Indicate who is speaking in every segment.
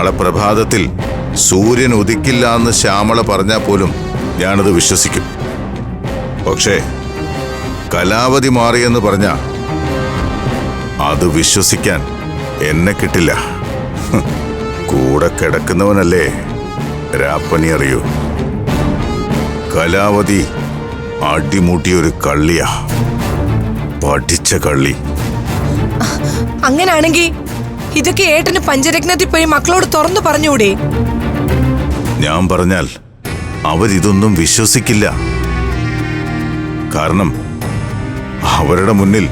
Speaker 1: നാളെ പ്രഭാതത്തിൽ സൂര്യൻ ഉദിക്കില്ല എന്ന് ശ്യാമള പറഞ്ഞാൽ പോലും ഞാനത് വിശ്വസിക്കും. പക്ഷേ കലാവധി മാറിയെന്ന് പറഞ്ഞ അത് വിശ്വസിക്കാൻ എന്നെ കിട്ടില്ല. കൂടെ കിടക്കുന്നവനല്ലേ രാപ്പനി അറിയൂ. കലാവധി അടിമുട്ടിയൊരു കള്ളിയാ. പഠിച്ച കള്ളി.
Speaker 2: അങ്ങനാണെങ്കി ഇതൊക്കെ ഏട്ടന് പഞ്ചരത്നത്തിൽ പോയി മക്കളോട് തുറന്നു പറഞ്ഞൂടെ?
Speaker 1: ഞാൻ പറഞ്ഞാൽ അവരിതൊന്നും വിശ്വസിക്കില്ല. കാരണം അവരുടെ മുന്നിൽ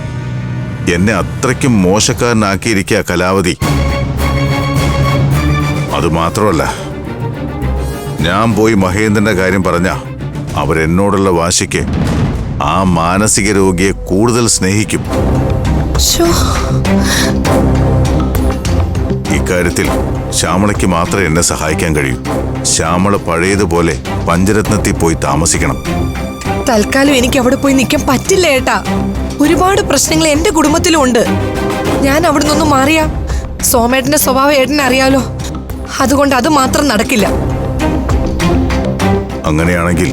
Speaker 1: എന്നെ അത്രയ്ക്കും മോശക്കാരനാക്കിയിരിക്കുക കലാവതി. അതുമാത്രമല്ല ഞാൻ പോയി മഹേന്ദ്രന്റെ കാര്യം പറഞ്ഞ അവരെന്നോടുള്ള വാശിക്ക് ആ മാനസിക രോഗിയെ കൂടുതൽ സ്നേഹിക്കും. ഇക്കാര്യത്തിൽ ശ്യാമളയ്ക്ക് മാത്രമേ എന്നെ സഹായിക്കാൻ കഴിയൂ. ശ്യാമള പഴയതുപോലെ പഞ്ചരത്നത്തിൽ പോയി താമസിക്കണം.
Speaker 2: തൽക്കാലം എനിക്ക് അവിടെ പോയി നിൽക്കാൻ പറ്റില്ല ഏട്ടാ. ഒരുപാട് പ്രശ്നങ്ങൾ എന്റെ കുടുംബത്തിലും ഉണ്ട്. ഞാൻ അവിടെ നിന്നൊന്നും മാറിയ. സോമേട്ടന്റെ സ്വഭാവം ഏട്ടനെ അറിയാലോ. അതുകൊണ്ട് അത് മാത്രം നടക്കില്ല.
Speaker 1: അങ്ങനെയാണെങ്കിൽ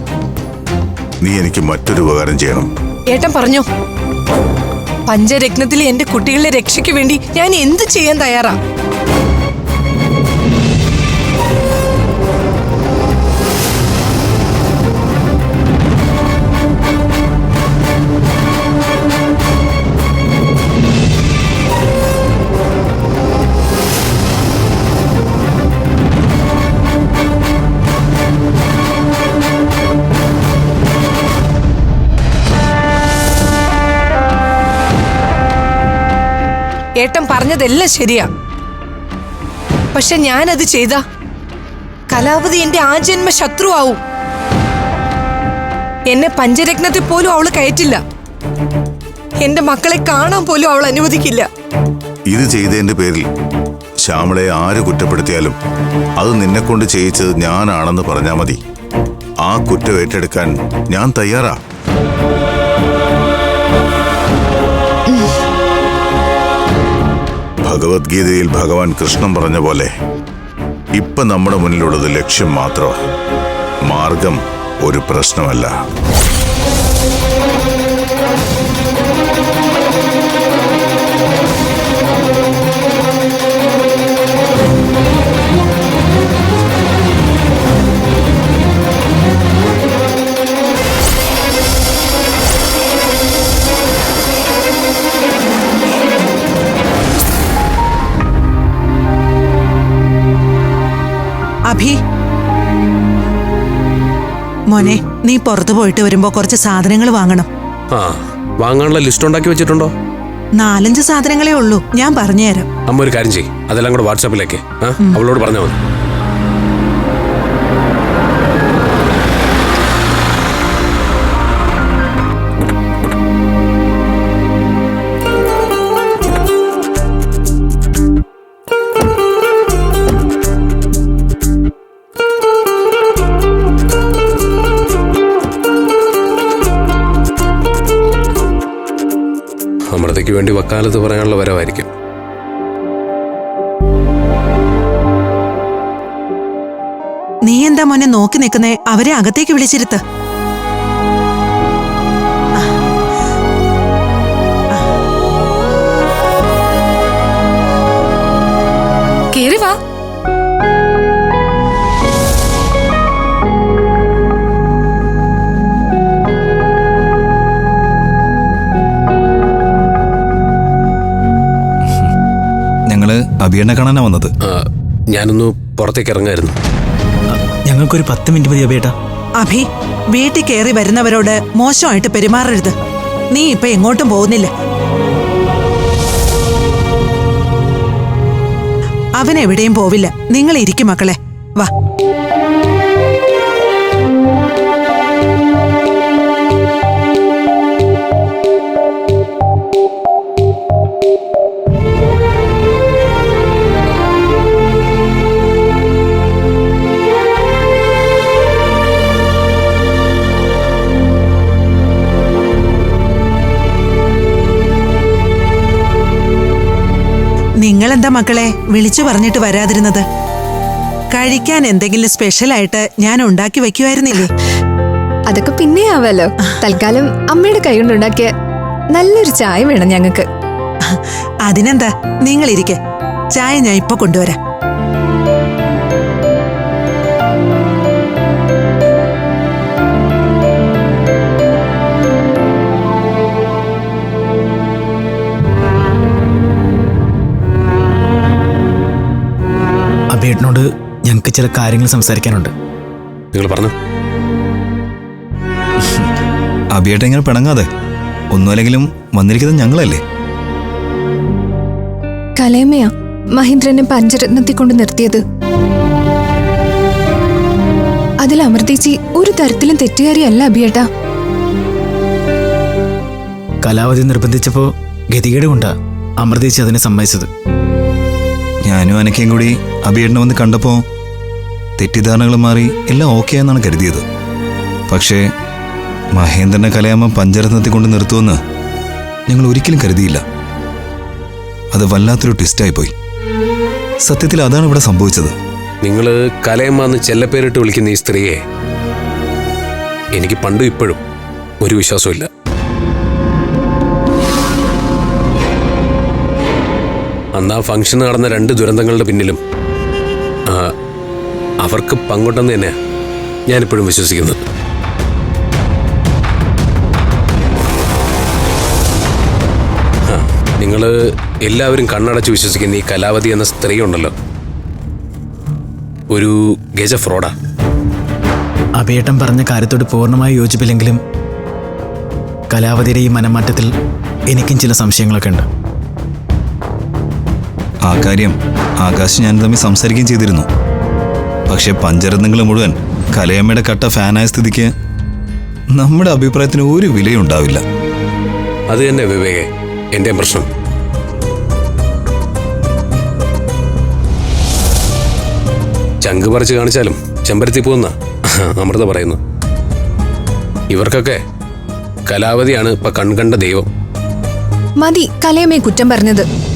Speaker 1: നീ എനിക്ക് മറ്റൊരു ഉപകാരം ചെയ്യണം.
Speaker 2: ഏട്ടൻ പറഞ്ഞു പഞ്ചരത്നത്തിലെ എന്റെ കുട്ടികളുടെ രക്ഷയ്ക്ക് വേണ്ടി ഞാൻ എന്ത് ചെയ്യാൻ തയ്യാറാ? ഏട്ടൻ പറഞ്ഞതെല്ലാം ശരിയാ. പക്ഷെ ഞാനത് ചെയ്ത കലാവതി എന്റെ ആജന്മ ശത്രുവാവും. എന്നെ പഞ്ചരത്നത്തിൽ പോലും അവൾ കയറ്റില്ല. എന്റെ മക്കളെ കാണാൻ പോലും അവൾ അനുവദിക്കില്ല.
Speaker 1: ഇത് ചെയ്തതിന്റെ പേരിൽ ശ്യാമളെ ആര് കുറ്റപ്പെടുത്തിയാലും അത് നിന്നെ കൊണ്ട് ചെയ്യിച്ചത് ഞാനാണെന്ന് പറഞ്ഞാൽ മതി. ആ കുറ്റം ഏറ്റെടുക്കാൻ ഞാൻ തയ്യാറാ. ഭഗവത്ഗീതയിൽ ഭഗവാൻ കൃഷ്ണൻ പറഞ്ഞ പോലെ ഇപ്പൊ നമ്മുടെ മുന്നിലുള്ളത് ലക്ഷ്യം മാത്രം മാർഗം ഒരു പ്രശ്നമല്ല.
Speaker 3: അഭി മോനെ നീ പുറത്തു പോയിട്ട് വരുമ്പോ കുറച്ച് സാധനങ്ങൾ വാങ്ങണം.
Speaker 4: ആ വാങ്ങാനുള്ള ലിസ്റ്റ് ഉണ്ടാക്കി വെച്ചിട്ടുണ്ടോ?
Speaker 3: നാലഞ്ച് സാധനങ്ങളേ ഉള്ളൂ. ഞാൻ പറഞ്ഞുതരാം.
Speaker 4: അമ്മ ഒരു കാര്യം ചെയ്യ്. അതെല്ലാം കൂടെ വാട്സാപ്പിലേക്ക്. അവളോട് പറഞ്ഞാൽ മതി. വക്കാലത്ത് പറയാനുള്ള വരവായിരിക്കും.
Speaker 3: നീ എന്താ മോനെ നോക്കി നിൽക്കുന്നേ? അവരെ അകത്തേക്ക് വിളിച്ചിരുത്ത്.
Speaker 5: അഭിയണ്ണ കാണാനാ വന്നത്.
Speaker 4: ഞാനൊന്ന് പുറത്തേക്ക് ഇറങ്ങായിരുന്നു.
Speaker 5: ഞങ്ങൾക്കൊരു പത്ത് മിനിറ്റ് മതി അബിയേട്ടാ.
Speaker 3: അഭി വീട്ടിൽ കയറി വരുന്നവരോട് മോശമായിട്ട് പെരുമാറരുത്. നീ ഇപ്പൊ എങ്ങോട്ടും പോകുന്നില്ല. അവൻ എവിടെയും പോവില്ല. നിങ്ങൾ ഇരിക്കും മക്കളെ. വാ. നിങ്ങളെന്താ മക്കളെ? വിളിച്ചു പറഞ്ഞിട്ട് വരാതിരുന്നത്. കഴിക്കാൻ എന്തെങ്കിലും സ്പെഷ്യലായിട്ട് ഞാൻ ഉണ്ടാക്കി വെക്കുമായിരുന്നില്ലേ
Speaker 6: അതൊക്കെ പിന്നെ ആവാലോ തൽക്കാലം അമ്മയുടെ കൈ കൊണ്ടുണ്ടാക്കിയ നല്ലൊരു ചായ വേണം ഞങ്ങൾക്ക്.
Speaker 3: അതിനെന്താ? നിങ്ങൾ ഇരിക്കെ. ചായ ഞാൻ ഇപ്പൊ കൊണ്ടുവരാം.
Speaker 5: അബിയേട്ടനോട് ഞങ്ങൾക്ക് ചില കാര്യങ്ങൾ സംസാരിക്കാനുണ്ട്.
Speaker 4: നിങ്ങൾ പറഞ്ഞു.
Speaker 5: അബിയേട്ടൻ ഇങ്ങനെ പിണങ്ങാതെ. ഒന്നുമല്ലെങ്കിലും വന്നിരിക്കുന്നത് ഞങ്ങളല്ലേ?
Speaker 6: കലയമ്മയാ മഹേന്ദ്രനെ പഞ്ചരത്നത്തിൽ കൊണ്ട് നിർത്തിയത്. അതിൽ അമൃതേച്ചി ഒരു തരത്തിലും തെറ്റുകാരിയല്ല അഭിയേട്ടാ
Speaker 5: കലാവധി നിർബന്ധിച്ചപ്പോ ഗതികേട് കൊണ്ടാ അമൃതേച്ചി അതിനെ സമ്മതിച്ചത്. ഞാനും അനക്കയും കൂടി അബിയേട്ടനെ വന്ന് കണ്ടപ്പോൾ തെറ്റിദ്ധാരണകൾ മാറി എല്ലാം ഓക്കെ എന്നാണ് കരുതിയത്. പക്ഷേ മഹേന്ദ്രനെ കലയാമ്മ പഞ്ചരത്നത്തിൽ കൊണ്ട് നിർത്തുമെന്ന് ഞങ്ങൾ ഒരിക്കലും കരുതിയില്ല. അത് വല്ലാത്തൊരു ട്വിസ്റ്റായി പോയി സത്യത്തിൽ അതാണ് ഇവിടെ സംഭവിച്ചത്.
Speaker 4: നിങ്ങൾ കലയമ്മ എന്ന് ചെല്ലപ്പേരിട്ട് വിളിക്കുന്ന ഈ സ്ത്രീയെ എനിക്ക് പണ്ടും ഇപ്പോഴും ഒരു വിശ്വാസമില്ല അന്ന് ആ ഫംഗ്ഷൻ നടന്ന രണ്ട് ദുരന്തങ്ങളുടെ പിന്നിലും അവർക്ക് പങ്കുണ്ടെന്ന് തന്നെ ഞാനിപ്പോഴും വിശ്വസിക്കുന്നു നിങ്ങൾ എല്ലാവരും കണ്ണടച്ച് വിശ്വസിക്കുന്ന ഈ കലാവതി എന്ന സ്ത്രീ ഉണ്ടല്ലോ. ഒരു ഗജ ഫ്രോഡാ.
Speaker 7: അഭിയേട്ടൻ പറഞ്ഞ കാര്യത്തോട് പൂർണമായി യോജിപ്പില്ലെങ്കിലും കലാവതിയുടെ ഈ മനമാറ്റത്തിൽ എനിക്കും ചില സംശയങ്ങളൊക്കെ ഉണ്ട്.
Speaker 5: ആ കാര്യം ആകാശ് ഞാൻ തമ്മിൽ സംസാരിക്കുകയും ചെയ്തിരുന്നു. പക്ഷെ പഞ്ചരത്നങ്ങൾ മുഴുവൻ കലയമ്മയുടെ കട്ട ഫാനായ സ്ഥിതിക്ക് നമ്മുടെ അഭിപ്രായത്തിന് ഒരു വിലയും ഉണ്ടാവില്ല.
Speaker 4: അത് തന്നെ വിവേകെ എന്റെ പ്രശ്നം. ചങ്ക് പറിച്ച് കാണിച്ചാലും ചെമ്പരത്തി പോകുന്ന അമൃത പറയുന്നു. ഇവർക്കൊക്കെ കലാവതിയാണ് ഇപ്പൊ കൺകണ്ട ദൈവം.
Speaker 6: മതി കലയമ്മയെ കുറ്റം പറഞ്ഞത്.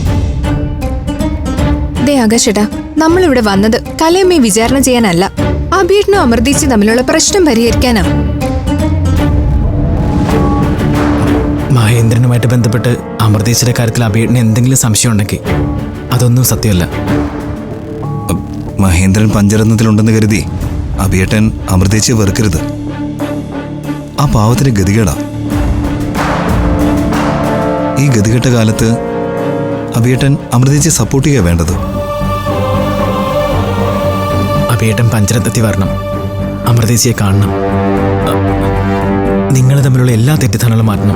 Speaker 6: ദേ ആകാശേട്ടാ നമ്മളിവിടെ വന്നത് കലയമ്മയെ വിചാരണ ചെയ്യാനല്ല. അബീഡിനും അമൃതീച്ച് തമ്മിലുള്ള പ്രശ്നം പരിഹരിക്കാനാണ്
Speaker 7: മഹേന്ദ്രനുമായിട്ട് ബന്ധപ്പെട്ട് അമൃതീച്ചിന്റെ കാര്യത്തിൽ അബീഡിന് എന്തെങ്കിലും സംശയം ഉണ്ടെങ്കിൽ അതൊന്നും സത്യമല്ല.
Speaker 5: മഹേന്ദ്രൻ പഞ്ചരത്നത്തിലുണ്ടെന്ന് കരുതി അഭിയേട്ടൻ അമൃതേച്ചിയെ വെറുക്കരുത്. ആ പാവത്തിന് ഗതികേടാ. ഈ ഗതികെട്ട കാലത്ത് അഭിയേട്ടൻ അമൃതേച്ചിയെ സപ്പോർട്ട് ചെയ്യുക വേണ്ടത്.
Speaker 7: അഭേട്ടൻ പഞ്ചരത്തെത്തി വരണം. അമൃതേശിയെ കാണണം. നിങ്ങൾ തമ്മിലുള്ള എല്ലാ തെറ്റിദ്ധാരണകളും മാറ്റണം.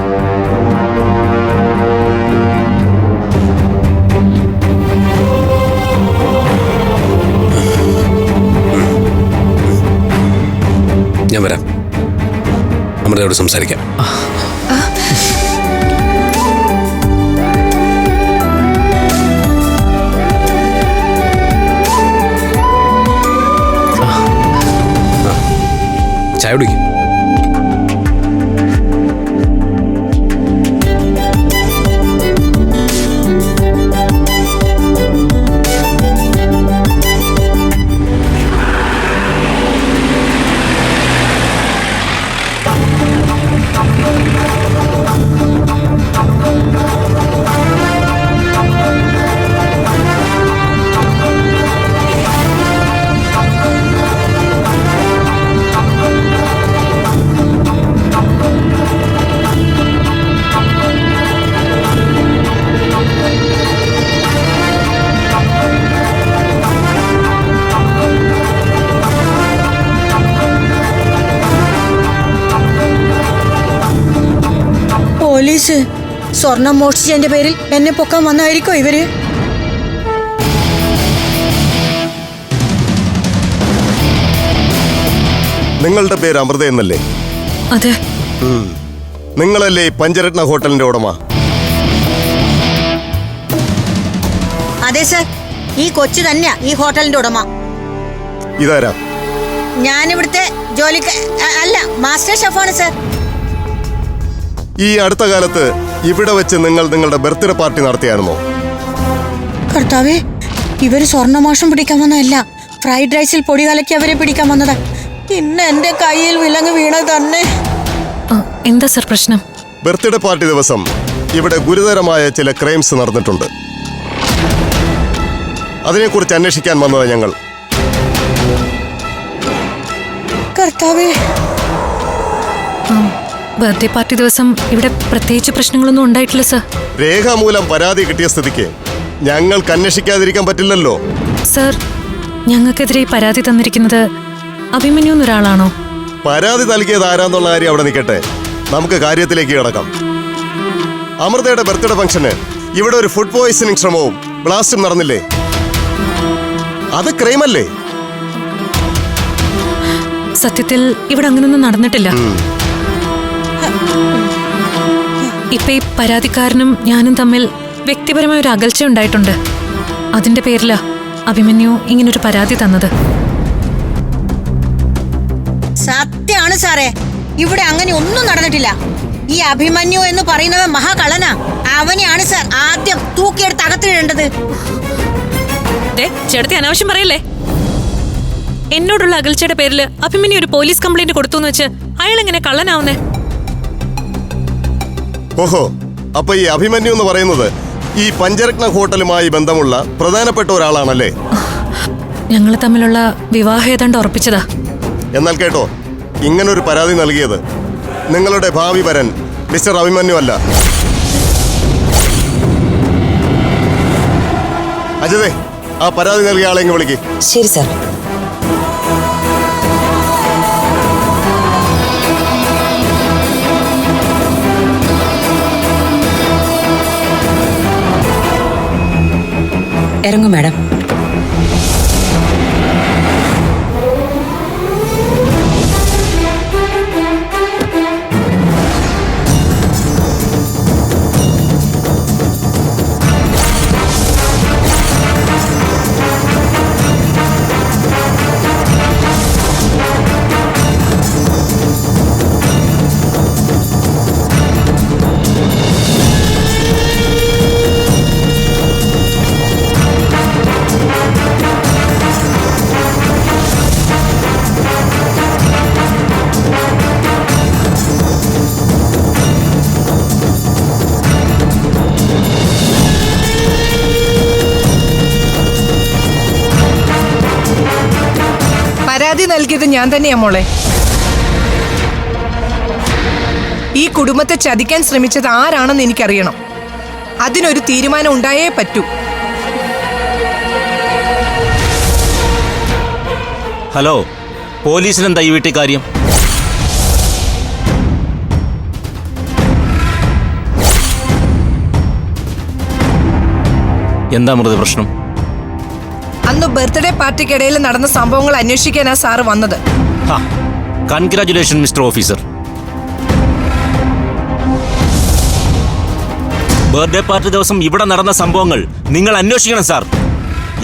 Speaker 4: ഞാൻ വരാം. അമൃതയോട് സംസാരിക്കാം. ചായ
Speaker 8: പോലീസ് സ്വർണം മോഷ്ടിച്ചതിന്റെ പേരിൽ എന്നെ പൊക്കാൻ വന്നായിരിക്കോ ഇവർ?
Speaker 9: നിങ്ങളുടെ പേര് അമൃത എന്നല്ലേ?
Speaker 8: അതെ.
Speaker 9: നിങ്ങളല്ലേ പഞ്ചരത്ന ഹോട്ടലിന്റെ ഉടമ?
Speaker 8: അതെ സർ. ഈ കൊച്ചു തന്നെയാ ഈ ഹോട്ടലിന്റെ ഉടമ.
Speaker 9: ഇതാരാ?
Speaker 8: ഞാനിവിടുത്തെ ജോലിക്ക് അല്ല മാസ്റ്റർ ഷെഫാണ് സർ.
Speaker 9: ഈ അടുത്ത കാലത്ത് ഇവിടെ വെച്ച് നിങ്ങൾ നിങ്ങളുടെ ബർത്ത്ഡേ പാർട്ടി നടത്തിയായിരുന്നോ?
Speaker 8: കർത്താവേ ഇവർ സ്വർണമോഷം പിടിക്കാൻ വന്നതല്ല. ഫ്രൈഡ് റൈസിൽ പൊടി കലക്കി അവരെ പിടിക്കാൻ വന്നതാ. ഇന്ന് എന്റെ കയ്യിൽ വിലങ്ങ് വീണത് തന്നെ.
Speaker 2: എന്താ സർ പ്രശ്നം?
Speaker 9: ബർത്ത്ഡേ പാർട്ടി ദിവസം ഇവിടെ ഗുരുതരമായ ചില ക്രൈംസ് നടന്നിട്ടുണ്ട്. അതിനെക്കുറിച്ച് അന്വേഷിക്കാൻ വന്നതാ ഞങ്ങൾ.
Speaker 8: കർത്താവേ.
Speaker 2: ബർത്ത്ഡേ പാർട്ടി ദിവസം ഇവിടെ പ്രത്യേകിച്ച് പ്രശ്നങ്ങളൊന്നും ഉണ്ടായിട്ടില്ല സർ.
Speaker 9: രേഖാമൂലം പരാതി കിട്ടിയ സ്ഥിതിക്ക് ഞങ്ങൾക്ക് അന്വേഷിക്കാതിരിക്കാൻ പറ്റില്ലല്ലോ.
Speaker 2: സർ ഞങ്ങൾക്കെതിരെ ഈ പരാതി തന്നിരിക്കുന്നത് അഭിമന്യു എന്നൊരാളാണോ?
Speaker 9: പരാതി നൽകിയത് ആരാന്നുള്ള കാര്യം അവിടെ നിൽക്കട്ടെ. നമുക്ക് കാര്യത്തിലേക്ക് കിടക്കാം. അമൃതയുടെ ബർത്ത്ഡേ ഫംഗ്ഷന് ഇവിടെ ഒരു ഫുഡ് പോയിസണിംഗ് ശ്രമവും ബ്ലാസ്റ്റും നടന്നില്ലേ? അത് ക്രൈമല്ലേ?
Speaker 2: സത്യത്തിൽ ഇവിടെ അങ്ങനൊന്നും നടന്നിട്ടില്ല. ഇപ്പൊ ഈ പരാതിക്കാരനും ഞാനും തമ്മിൽ വ്യക്തിപരമായ ഒരു അകൽച്ച ഉണ്ടായിട്ടുണ്ട്. അതിന്റെ പേരിലാ അഭിമന്യു ഇങ്ങനൊരു പരാതി തന്നത്.
Speaker 8: സത്യാണ് സാറേ. ഇവിടെ അങ്ങനെ ഒന്നും നടന്നിട്ടില്ല. ഈ അഭിമന്യു എന്ന് പറയുന്നവൻ മഹാകള്ളനാ. അവനെയാണ് സാർ ആദ്യം തൂക്കിയെടുത്ത് അകത്തിടേണ്ടത്
Speaker 2: ചേട്ടത്തി അനാവശ്യം പറയല്ലേ? എന്നോടുള്ള അകൽച്ചയുടെ പേരിൽ അഭിമന്യു ഒരു പോലീസ് കംപ്ലൈന്റ് കൊടുത്തു എന്ന് വെച്ച് അയാൾ എങ്ങനെ കള്ളനാവുന്നേ?
Speaker 9: ഓഹോ അപ്പൊ ഈ അഭിമന്യു എന്ന് പറയുന്നത് ഈ പഞ്ചരത്ന ഹോട്ടലുമായി ബന്ധമുള്ള പ്രധാനപ്പെട്ട ഒരാളാണല്ലേ?
Speaker 2: ഞങ്ങൾ തമ്മിലുള്ള വിവാഹം ഏതാണ്ട് ഉറപ്പിച്ചതാ.
Speaker 9: എന്നാൽ കേട്ടോ ഇങ്ങനൊരു പരാതി നൽകിയത് നിങ്ങളുടെ ഭാവി വരൻ മിസ്റ്റർ അഭിമന്യു അല്ല. അജിതേ ആ പരാതി നൽകിയ ആളെ ഇങ്ങ് വിളിക്ക്.
Speaker 10: ശരി സാർ. ഇറങ്ങും മാഡം
Speaker 2: ഞാൻ തന്നെയാ മോളെ. ഈ കുടുംബത്തെ ചതിക്കാൻ ശ്രമിച്ചത് ആരാണെന്ന് എനിക്കറിയണം. അതിനൊരു തീരുമാനം ഉണ്ടായേ പറ്റൂ.
Speaker 11: ഹലോ പോലീസിനെന്താ ഈ വീട്ടിൽ കാര്യം എന്താ മൃത പ്രശ്നം?
Speaker 2: അന്ന് ബർത്ത്ഡേ പാർട്ടിക്കിടയിൽ നടന്ന സംഭവങ്ങൾ അന്വേഷിക്കാനാ സാറ് വന്നത്.
Speaker 11: ഹാ congratulation mister officer birthday party ദിവസം ഇവിടെ നടന്ന സംഭവങ്ങൾ നിങ്ങൾ അന്വേഷിക്കണം സാർ.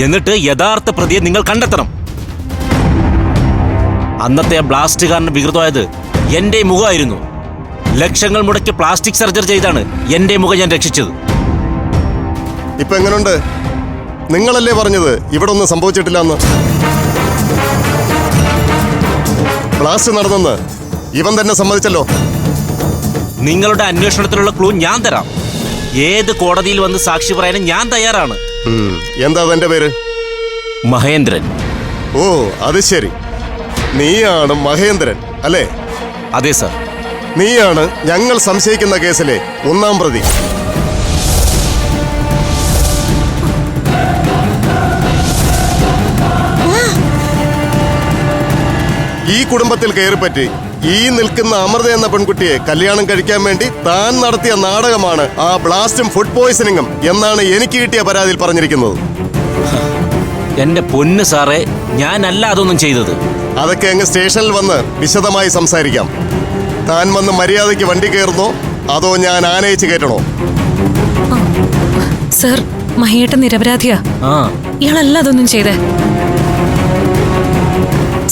Speaker 11: എന്നിട്ട് യഥാർത്ഥ പ്രതിയെ നിങ്ങൾ കണ്ടെത്തണം. അന്നത്തെ ആ ബ്ലാസ്റ്റ് കാരണം വികൃതമായത് എന്റെ മുഖമായിരുന്നു. ലക്ഷങ്ങൾ മുടക്കി പ്ലാസ്റ്റിക് സർജറി ചെയ്താണ് എന്റെ മുഖം ഞാൻ രക്ഷിച്ചത്.
Speaker 9: ഇപ്പൊ എങ്ങനുണ്ട്? നിങ്ങളല്ലേ പറഞ്ഞത്? ഇവിടെ ഒന്നും സംഭവിച്ചിട്ടില്ല എന്ന് ബ്ലാസ്റ്റ് നടന്നെന്ന്. ഇവൻ തന്നെ സമ്മതിച്ചല്ലോ.
Speaker 11: നിങ്ങളുടെ അന്വേഷണത്തിലുള്ള ക്ലൂ ഞാൻ തരാം. ഏത് കോടതിയിൽ വന്ന് സാക്ഷി പറയാനും ഞാൻ തയ്യാറാണ്.
Speaker 9: എന്താ തന്റെ പേര്?
Speaker 11: മഹേന്ദ്രൻ.
Speaker 9: ഓ അത് ശരി. നീയാണ് മഹേന്ദ്രൻ അല്ലേ?
Speaker 11: അതെ സാർ.
Speaker 9: നീയാണ് ഞങ്ങൾ സംശയിക്കുന്ന കേസിലെ ഒന്നാം പ്രതി. ഈ കുടുംബത്തിൽ കയറിപ്പറ്റി ഈ നിൽക്കുന്ന അമൃത എന്ന പെൺകുട്ടിയെ കല്യാണം കഴിക്കാൻ വേണ്ടി താൻ നടത്തിയ നാടകമാണ് ആ ബ്ലാസ്റ്റും ഫുഡ് പോയിസണിങ്ങും എന്നാണ് എനിക്ക് കിട്ടിയ പരാതിയിൽ പറഞ്ഞിരിക്കുന്നത്.
Speaker 11: എന്റെ പൊന്ന് സാറേ ഞാനല്ല അതൊന്നും ചെയ്തത്.
Speaker 9: അതൊക്കെ അങ്ങ് സ്റ്റേഷനിൽ വന്ന് വിശദമായി സംസാരിക്കാം. താൻ വന്ന് മര്യാദയ്ക്ക് വണ്ടി കയറുന്നോ അതോ ഞാൻ ആനയിച്ച് കയറ്റണോ?
Speaker 2: സർ മഹിയേട്ട നിരപരാധിയാ.
Speaker 11: ആ.
Speaker 2: ഇയാളല്ല അതൊന്നും ചെയ്തേ.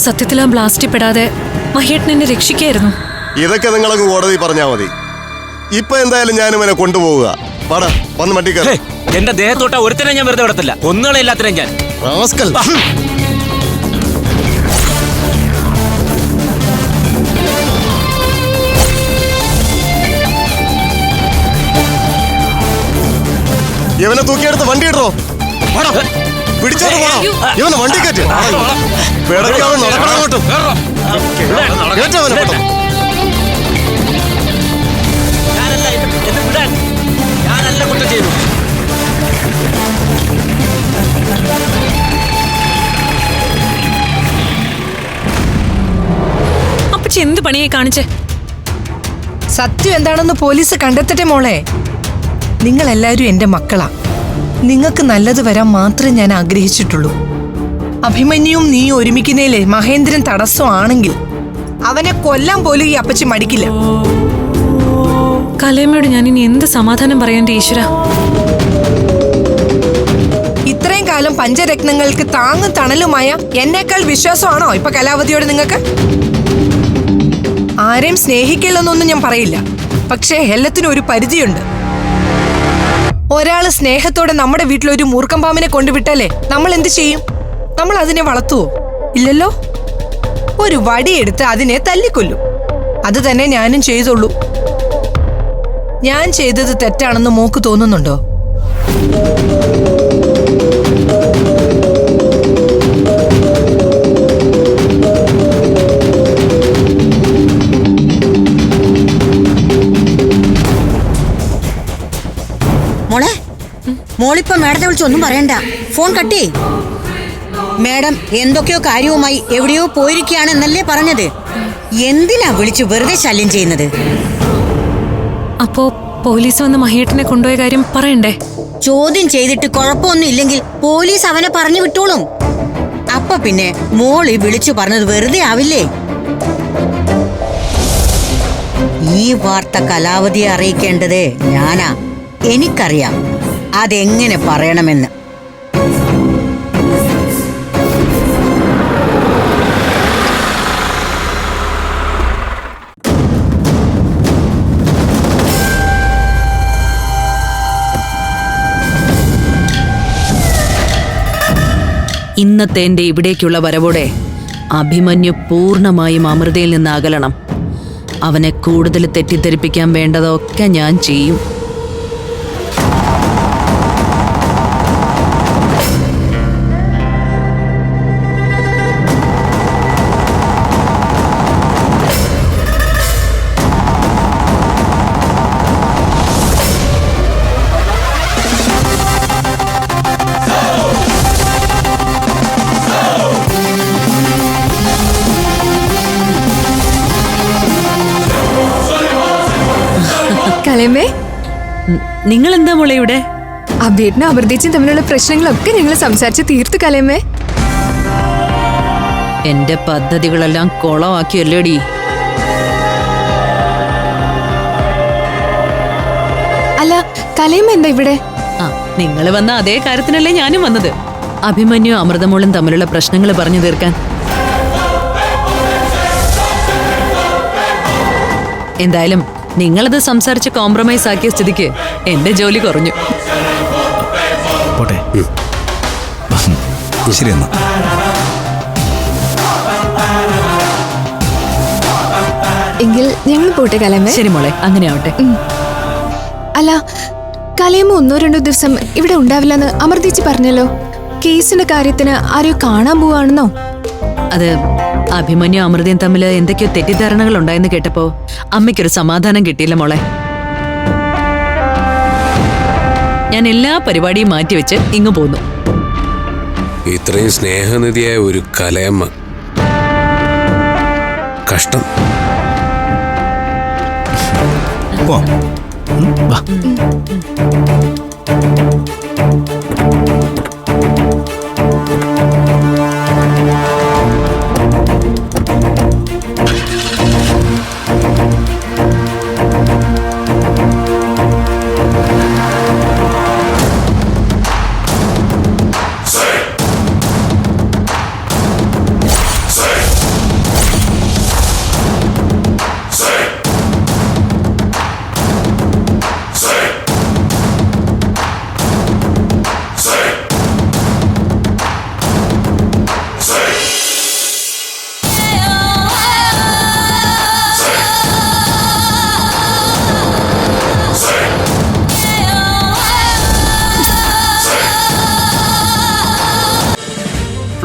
Speaker 2: സത്യത്തിൽ ആ ബ്ലാസ്റ്റിൽ പെടാതെ മഹേട്ടൻ എന്നെ രക്ഷിക്കായിരുന്നു.
Speaker 9: ഇതൊക്കെ നിങ്ങളൊക്കെ കോടതി പറഞ്ഞാ മതി. ഇപ്പൊ എന്തായാലും ഞാൻ ഇവനെ കൊണ്ടുപോവുക. വന്ന്
Speaker 11: എന്റെ ദേഹത്തോട്ട ഒരുത്തനെ ഞാൻ വെറുതെ വിടത്തില്ല. ഒന്നുകളെ എല്ലാത്തിനും ഞാൻ.
Speaker 9: റാസ്കൽ. ഇവനെ തൂക്കിയെടുത്ത് വണ്ടി ഇടറോ? പാടാ പോണോ. ഇവനെ വണ്ടി കയറ്റി. നടക്കണം. അങ്ങോട്ട്. പെട്ടെന്ന്.
Speaker 11: ഞാനല്ല കുറ്റം ചെയ്തു
Speaker 10: അപ്പച്ചി എന്ത് പണിയെ കാണിച്ച്?
Speaker 2: സത്യം എന്താണെന്ന് പോലീസ് കണ്ടെത്തട്ടെ മോളെ. നിങ്ങൾ എല്ലാവരും എന്റെ മക്കളാ. നിങ്ങൾക്ക് നല്ലത് വരാൻ മാത്രമേ ഞാൻ ആഗ്രഹിച്ചിട്ടുള്ളൂ. അഭിമന്യുവും നീ ഒരുമിക്കുന്നതിലെ മഹേന്ദ്രൻ തടസ്സമാണെങ്കിൽ അവനെ കൊല്ലാൻ പോലും ഈ അപ്പച്ചി മടിക്കില്ല.
Speaker 10: കലയമ്മയോട് ഞാൻ ഇനി എന്ത് സമാധാനം പറയാന്റെ ഈശ്വര?
Speaker 2: ഇത്രയും കാലം പഞ്ചരത്നങ്ങൾക്ക് താങ്ങും തണലുമായ എന്നേക്കാൾ വിശ്വാസമാണോ ഇപ്പൊ കലാവതിയോട് നിങ്ങൾക്ക്? ആരെയും സ്നേഹിക്കില്ലെന്നൊന്നും ഞാൻ പറയില്ല. പക്ഷേ എല്ലാത്തിനും ഒരു പരിധിയുണ്ട്. ഒരാൾ സ്നേഹത്തോടെ നമ്മുടെ വീട്ടിലൊരു മൂർഖം പാമ്പിനെ കൊണ്ടുവിട്ടല്ലേ? നമ്മൾ എന്ത് ചെയ്യും? നമ്മൾ അതിനെ വളർത്തുവോ? ഇല്ലല്ലോ? ഒരു വടിയെടുത്ത് അതിനെ തല്ലിക്കൊല്ലും. അത് തന്നെ ഞാനും ചെയ്തോളൂ ഞാൻ ചെയ്തത് തെറ്റാണെന്ന് മോക്ക് തോന്നുന്നുണ്ടോ?
Speaker 8: മോളിപ്പോ മേഡത്തെ വിളിച്ചൊന്നും പറയണ്ട. ഫോൺ കട്ടി. മേഡം എന്തൊക്കെയോ കാര്യവുമായി എവിടെയോ പോയിരിക്കുകയാണെന്നല്ലേ പറഞ്ഞത്. എന്തിനാ വിളിച്ച് വെറുതെ ശല്യം ചെയ്യുന്നത്?
Speaker 10: അപ്പോ പോലീസ് വന്ന് മഹിയേട്ടനെ കൊണ്ടുപോയ കാര്യം പറയണ്ടേ?
Speaker 8: ചോദ്യം ചെയ്തിട്ട് കുഴപ്പമൊന്നും ഇല്ലെങ്കിൽ പോലീസ് അവനെ പറഞ്ഞു വിട്ടോളും. അപ്പൊ പിന്നെ മോളി വിളിച്ചു പറഞ്ഞത് വെറുതെ ആവില്ലേ? ഈ വാർത്ത കലാവധിയെ അറിയിക്കേണ്ടത് ഞാനാ. എനിക്കറിയാം. അതെങ്ങനെ പറയണമെന്ന്.
Speaker 12: ഇന്നത്തെ എന്റെ ഇവിടേക്കുള്ള വരവോടെ അഭിമന്യു പൂർണമായും അമൃതയിൽ നിന്ന് അകലണം. അവനെ കൂടുതൽ തെറ്റിദ്ധരിപ്പിക്കാൻ വേണ്ടതൊക്കെ ഞാൻ ചെയ്യും.
Speaker 6: കലയമ്മേ
Speaker 12: നിങ്ങൾ എന്താ മോളെ ഇവിടെ?
Speaker 6: അബീറിനും അബർദീച്ചും തമ്മിലുള്ള പ്രശ്നങ്ങളൊക്കെ ഞങ്ങൾ സംസാരിച്ച് തീർത്തു കലയമ്മേ.
Speaker 12: എന്റെ പദ്ധതികളെല്ലാം കുളമാക്കിയല്ലേടി
Speaker 6: അല്ല കലയമ്മ എന്താ ഇവിടെ?
Speaker 12: ആ നിങ്ങൾ വന്ന അതേ കാര്യത്തിനല്ലേ ഞാനും വന്നത്. അഭിമന്യു അമൃതമോളും തമ്മിലുള്ള പ്രശ്നങ്ങൾ പറഞ്ഞു തീർക്കാൻ. എന്തായാലും നിങ്ങളത് സംസാരിച്ച് കോംപ്രമൈസ് ആക്കിയ സ്ഥിതിക്ക് എന്റെ ജോലി കുറഞ്ഞു.
Speaker 5: പോട്ടെ. ശരി എന്നാ.
Speaker 6: എങ്കിൽ ഞങ്ങൾ പോട്ടെ കലയമ്മേ
Speaker 12: ശരി മോളെ അങ്ങനെ ആവട്ടെ.
Speaker 6: അല്ല കലയമ്മ ഒന്നോ രണ്ടോ ദിവസം ഇവിടെ ഉണ്ടാവില്ലെന്ന് അമർദിച്ച് പറഞ്ഞല്ലോ. കേസിന്റെ കാര്യത്തിന് ആരെയോ കാണാൻ പോവാണെന്നോ?
Speaker 12: അത് അഭിമന്യു അമൃതയും തമ്മിൽ എന്തൊക്കെയോ തെറ്റിദ്ധാരണകൾ ഉണ്ടായെന്ന് കേട്ടപ്പോ അമ്മയ്ക്കൊരു സമാധാനം കിട്ടിയില്ല മോളെ. ഞാൻ എല്ലാ പരിപാടിയും മാറ്റിവെച്ച് ഇങ്ങു പോന്നു.
Speaker 4: ഇത്രയും സ്നേഹനിധിയായ ഒരു കലയമ്മ. കഷ്ടം.
Speaker 5: പോവാം